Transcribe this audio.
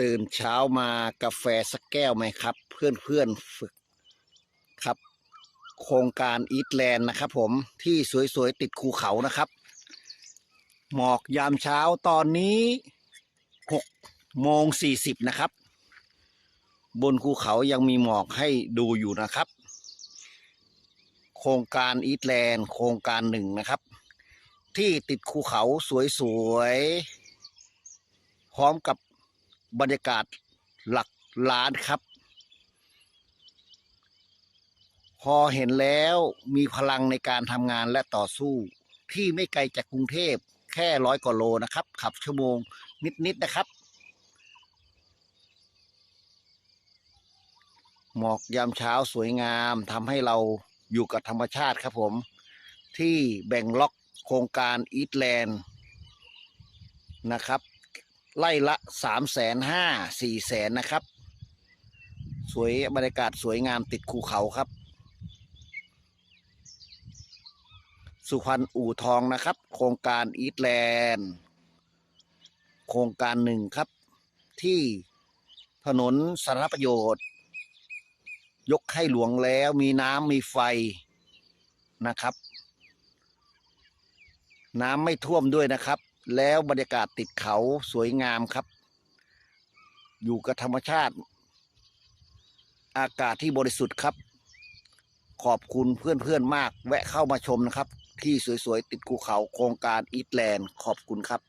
ตื่นเช้ามากาแฟสักแก้วไหมครับ เพื่อนเพื่อนฝึกครับ โครงการอีทแลนด์นะครับผมที่สวยๆ ติดภูเขานะครับ หมอกยามเช้าตอนนี้หกโมงสี่สิบนะครับ บนภูเขายังมีหมอกให้ดูอยู่นะครับ โครงการอีทแลนด์โครงการหนึ่งนะครับ ที่ติดภูเขาสวยๆพร้อมกับ บรรยากาศหลักล้านครับ พอเห็นแล้วมีพลังในการทำงานและต่อสู้ ที่ไม่ไกลจากกรุงเทพแค่ร้อยกว่าโลนะครับ ขับชั่วโมงนิดๆนะครับ หมอกยามเช้าสวยงามทำให้เราอยู่กับธรรมชาติครับผม ที่แบ่งล็อกโครงการอีทแลนด์นะครับ ไล่ละสามแสนห้าสี่แสนนะครับ สวยบรรยากาศสวยงามติดภูเขาครับ สุพรรณอู่ทองนะครับ โครงการอีทแลนด์โครงการหนึ่งครับ ที่ถนนสาธารณประโยชน์ ยกให้หลวงแล้วมีน้ำมีไฟนะครับ น้ำไม่ท่วมด้วยนะครับ แล้วบรรยากาศติดเขาสวยงามครับ อยู่กับธรรมชาติ อากาศที่บริสุทธิ์ครับ ขอบคุณเพื่อนๆมาก แวะเข้ามาชมนะครับ ที่สวยๆ ติดภูเขาโครงการอีทแลนด์ขอบคุณครับ